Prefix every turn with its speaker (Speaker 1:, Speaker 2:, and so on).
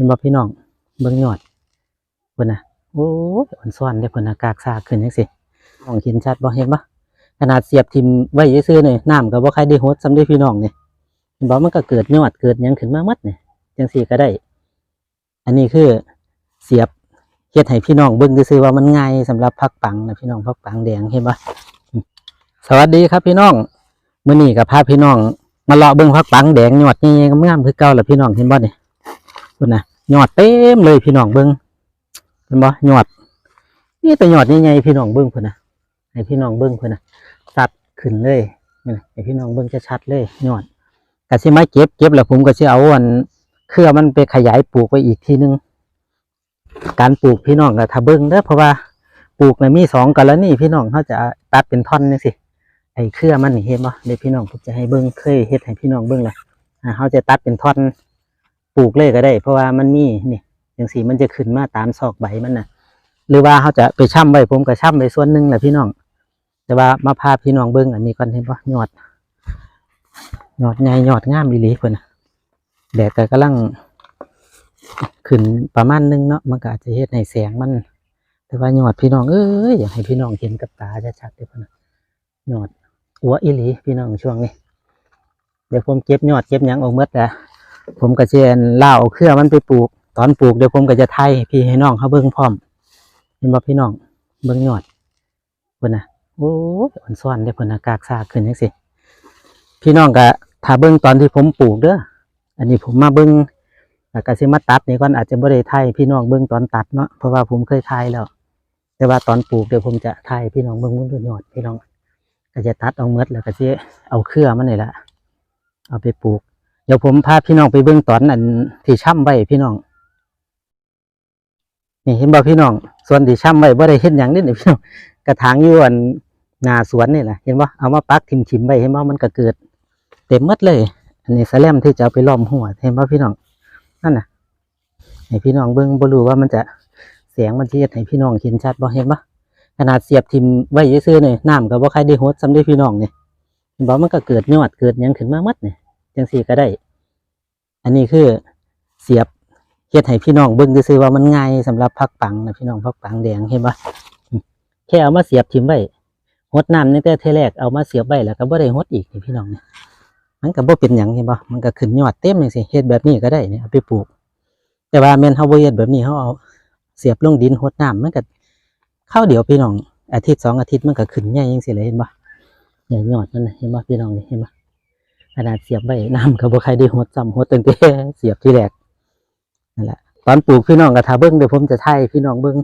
Speaker 1: ห็นบ่พี่น้องเบิ่งยอดเพิ่นนะโอ้ยอ่อนซ้อนเด้เพิ่นน่ะกากซากขึ้นจังซี่มองเห็นชัดบ่เห็นบ่ขนาดเสียบทิมไว้ซื่อๆนี่น้ำก็บ่ใครได้โฮดซ้ำเด้พี่น้องนี่เห็นบ่มันก็เกิดยอดเกิดหยังขึ้นมาหมดนี่จังซี่ก็ได้ อันนี้คือเสียบเฮ็ดให้พี่น้องเบิ่งซื่อว่ามันง่ายสำหรับพักปังนะพี่น้องพักปังแดงเห็นบ่สวัสดีครับพี่น้องมื้อนี้ก็พาพี่น้องมาเลาะเบิ่งพักปังแดงยอดใหญ่ๆงามคือเก่าล่ะพี่น้องเห็นบ่เนี่ยพุ่นะ ยอดเต็มเลยพี่น้องเบิ่งเห็นบ่ยอดนี่แต่ยอดใหญ่ๆพี่น้องเบิ่งพุ่อนน่ะให้พี่น้องเบิ่งพุ่อนน่ะตัดขึ้นเลยนี่ให้พี่น้องเบิ่งชัดเลยยอดก็สิมาเก็บเก็บแล้วผมก็สิเอาอันเครือมันไปขยายปลูกไว้อีกทีนึงการปลูกพี่น้องก็ถ้าเบิ่งเด้อเพราะว่าปลูกน่ะมีสองกรณีพี่น้องเขาจะตัดเป็นท่อนนี่สิไอ้เครือมันนี่เห็นบ่เดี๋ยวพี่น้องผมจะให้เบิ่งเคยเฮ็ดให้พี่น้องเบิ่งเลยเขาจะตัดเป็นท่อน ปลูกเลยก็ได้ เพราะว่ามันมีนี่อย่างสีมันจะขึ้นมาตามซอกใบมันน่ะหรือว่าเขาจะไปช่ำไว้ผมก็ช่ำไว้ส่วนหนึ่งแหละพี่น้อง แต่ว่ามาพาพี่น้องเบิ่งอันนี้ก่อนเห็นบ่ยอดยอดใหญ่ยอดงามอีหลีเพิ่นน่ะแดดก็กำลังขึ้นประมาณหนึงเนาะมันก็อาจจะเฮ็ดให้แสงมัน แต่ว่ายอดพี่น้องเอ้ยอยากให้พี่น้องเห็นกับตาชัดๆเลยเพิ่นน่ะยอดหัวอีหลีพี่น้องช่วงนี้ เดี๋ยวผมเก็บยอดเก็บยังออกเมื่ละ ผมก็จะเล่าเอาเครือมันไปปลูก ตอนปลูกเดี๋ยวผมก็จะไทยพี่ให้น้องเขาเบิ้งพร้อมเห็นบ่พี่น้องเบิ้งยอดเพิ่นน่ะโอ้ยอ่อนซ้อนได้อเพิ่นน่ะกากซากขึ้นจังซี่พี่น้องก็ถ้าเบิ้งตอนที่ผมปลูกเด้ออันนี้ผมมาเบิ้งแล้วก็สิมาตัดนี่ก่อนอาจจะบ่ได้ไทยพี่น้องเบิ้งตอนตัดเนาะเพราะว่าผมเคยไทยแล้ว แต่ว่าตอนปลูกเดี๋ยวผมจะไทยพี่น้องเบิ้งเบิ่งยอดพี่น้องก็จะตัดเอาเมดแล้วก็จะเอาเครือมันนี่แหละเอาไปปลูก ดี๋ยวผมพาพี่น้องไปเบื้องตอนอันที่ช่ำไว้พี่น้อง นี่เห็นบ่พี่น้อง ส่วนที่ช่ำไว้บ่ได้เห็นอย่างนี้นี่พี่น้องกระถางอยู่อันนาสวนนี่แหละเห็นบ่เอามาปักทิมชิมไว้เห็นบ่มันก็เกิด เต็มมดเลย อันนี้แสลมที่จะเอาไปล้อมหัวเห็นบ่พี่น้องนั่นน่ะให้พี่น้องเบิ่งบ่รู้ว่ามันจะเสียงมันสิเฮ็ดให้พี่น้องเห็นชัดบ่เห็นบ่ขนาดเสียบทิมไว้ซื่อๆนี่น้ำก็บ่ใครได้ฮดซ้ำได้พี่น้องนี่เห็นบ่มันก็เกิดยอดเกิดยังขึ้นมาหมดนี่ จังซี่ก็ได้ อันนี้คือเสียบเฮ็ดให้พี่น้องเบิ่งซื่อว่ามันง่ายสำหรับพักปังนะพี่น้องพักปังแดงเห็นบ่แค่เอามาเสียบทิมไว้ฮดน้ำตั้งแต่เทแรกเอามาเสียบไว้แล้วก็บ่ได้ฮดอีกนี่พี่น้องเนี่ยมันก็บ่เป็นหยังเห็นบ่มันก็ขึ้นยอดเต็มจังซี่เฮ็ดแบบนี้ก็ได้เนี่เอาไปปลูก แต่ว่าแม่นเฮาบ่เฮ็ดแบบนี้เฮาเอาเสียบลงดินฮดน้ำมันก็ข้าวเดียวพี่น้องอาทิตย์สองอาทิตย์มันก็ขึ้นใหญ่ยังสิเลยเห็นปะใหญ่ยอดมันน่ะเห็นปะพี่น้องนี่เห็นปะ นาดเสียบไปน้ำกับ่ใครได้หดจำหดตั้งแต่เสียบที่แรกนั่นแหละตอนปลูกพี่น้องก็ทาเบิ้งเดี๋ยวผมจะไถ่พี่น้องเบิ้ง